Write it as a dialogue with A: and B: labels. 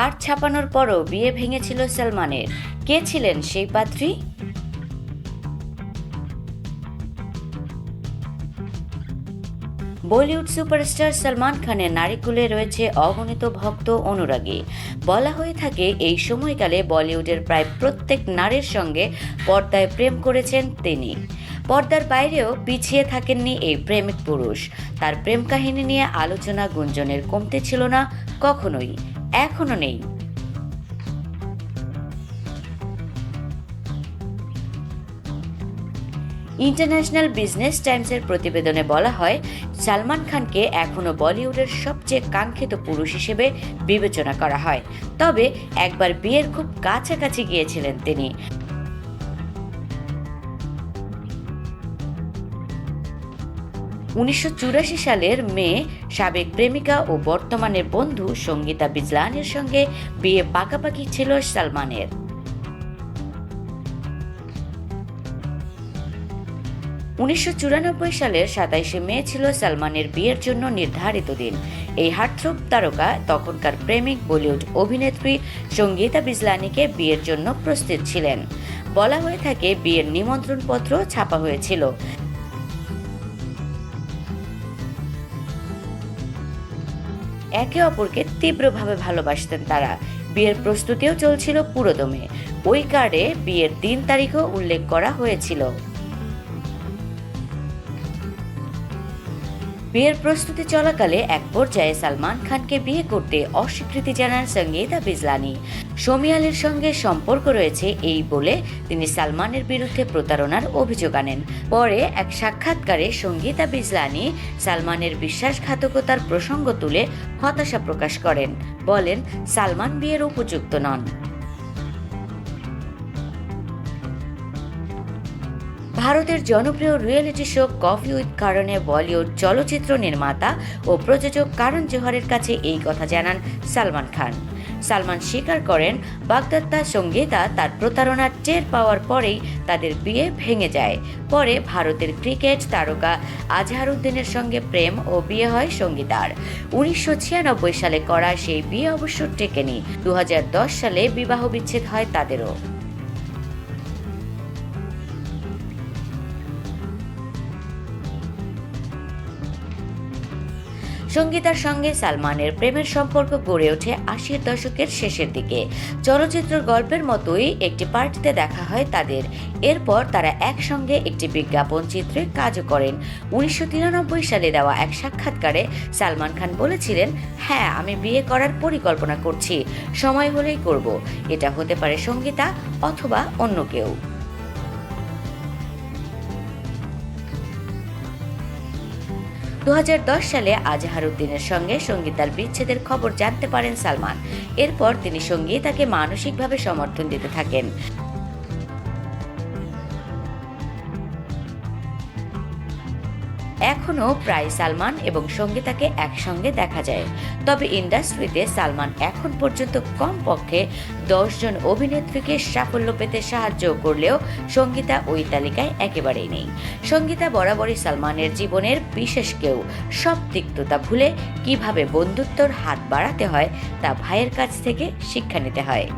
A: Card ছাপানোর পরও বিয়ে ভেঙেছিল সালমানের। কে ছিলেন সেই পাত্রী বলিউড সুপারস্টার সালমান খানের নারীকুলে রয়েছে অগণিত ভক্ত অনুরাগী। বলা হয়ে থাকে, এই সময়কালে বলিউডের প্রায় প্রত্যেক নারীর সঙ্গে পর্দায় প্রেম করেছেন তিনি। পর্দার বাইরেও পিছিয়ে থাকেননি এই প্রেমিক পুরুষ। তার প্রেম কাহিনী নিয়ে আলোচনা গুঞ্জনের কমতে ছিল না, কখনোই এখনও নেই। ইন্টারন্যাশনাল বিজনেস টাইমসের প্রতিবেদনে বলা হয়, সালমান খানকে এখনও বলিউডের সবচেয়ে কাঙ্ক্ষিত পুরুষ হিসেবে বিবেচনা করা হয়। তবে একবার বিয়ের খুব কাছাকাছি গিয়েছিলেন তিনি। উনিশশো সালের মে, সাবেক প্রেমিকা ও বর্তমানের বন্ধু সঙ্গীতা বিজলানের সঙ্গে বিয়ে পাকাপাকি ছিল সালমানের। উনিশশো সালের সাতাইশে মে ছিল সালমানের বিয়ের জন্য নির্ধারিত দিন। এই হার্টথ্রোপ তারকা তখনকার প্রেমিক বলিউড অভিনেত্রী সঙ্গীতা বিজলানিকে বিয়ের জন্য প্রস্তুত ছিলেন। বলা হয়ে থাকে, বিয়ের নিমন্ত্রণপত্র ছাপা হয়েছিল। একে অপরকে তীব্রভাবে ভালোবাসতেন তারা। বিয়ের প্রস্তুতিও চলছিল পুরোদমে। ওই কার্ডে বিয়ের দিন তারিখও উল্লেখ করা হয়েছিল। বিয়ের প্রস্তুতি চলাকালে এক পর্যায়ে সালমান খানকে বিয়ে করতে অস্বীকৃতি জানান সঙ্গীতা বিজলানি। শমি আলীর সঙ্গে সম্পর্ক রয়েছে এই বলে তিনি সালমানের বিরুদ্ধে প্রতারণার অভিযোগ আনেন। পরে এক সাক্ষাৎকারে সঙ্গীতা বিজলানি সালমানের বিশ্বাসঘাতকতার প্রসঙ্গ তুলে হতাশা প্রকাশ করেন। বলেন, সালমান বিয়ের উপযুক্ত নন। ভারতের জনপ্রিয় রিয়েলিটি শো কফি উইথ কারণে বলিউড চলচ্চিত্র নির্মাতা ও প্রযোজক কারণ জোহরের কাছে এই কথা জানান সালমান খান। সালমান স্বীকার করেন বাগদত্তা সঙ্গীতা তার প্রতারণার টের পাওয়ার পরেই তাদের বিয়ে ভেঙে যায়। পরে ভারতের ক্রিকেট তারকা আজহারউদ্দিনের সঙ্গে প্রেম ও বিয়ে হয় সঙ্গীতার। উনিশশো ছিয়ানব্বই সালে করা সেই বিয়ে অবশ্য টেকেনি। দু হাজার দশ সালে বিবাহ বিচ্ছেদ হয় তাদেরও। সঙ্গীতার সঙ্গে সালমানের প্রেমের সম্পর্ক গড়ে ওঠে আশির দশকের শেষের দিকে। চলচ্চিত্র গল্পের মতোই একটি পার্টিতে দেখা হয় তাদের। এরপর তারা একসঙ্গে একটি বিজ্ঞাপন চিত্রে কাজও করেন। উনিশশো তিরানব্বই সালে দেওয়া এক সাক্ষাৎকারে সালমান খান বলেছিলেন হ্যাঁ আমি বিয়ে করার পরিকল্পনা করছি। সময় হলেই করব। এটা হতে পারে সঙ্গীতা অথবা অন্য কেউ। দু হাজার দশ সালে আজহারুদ্দিনের সঙ্গে সঙ্গীতার বিচ্ছেদের খবর জানতে পারেন সালমান। এরপর তিনি সঙ্গীতাকে মানসিকভাবে সমর্থন দিতে থাকেন। এখনও প্রায় সালমান এবং সঙ্গীতাকে একসঙ্গে দেখা যায়। তবে ইন্ডাস্ট্রিতে সালমান এখন পর্যন্ত কমপক্ষে দশজন অভিনেত্রীকে সাফল্য পেতে সাহায্য করলেও সঙ্গীতা ওই তালিকায় একেবারেই নেই। সঙ্গীতা বরাবরই সালমানের জীবনের বিশেষ কেউ। সব তিক্ততা ভুলে কীভাবে বন্ধুত্বর হাত বাড়াতে হয় তা ভাইয়ের কাছ থেকে শিক্ষা নিতে হয়।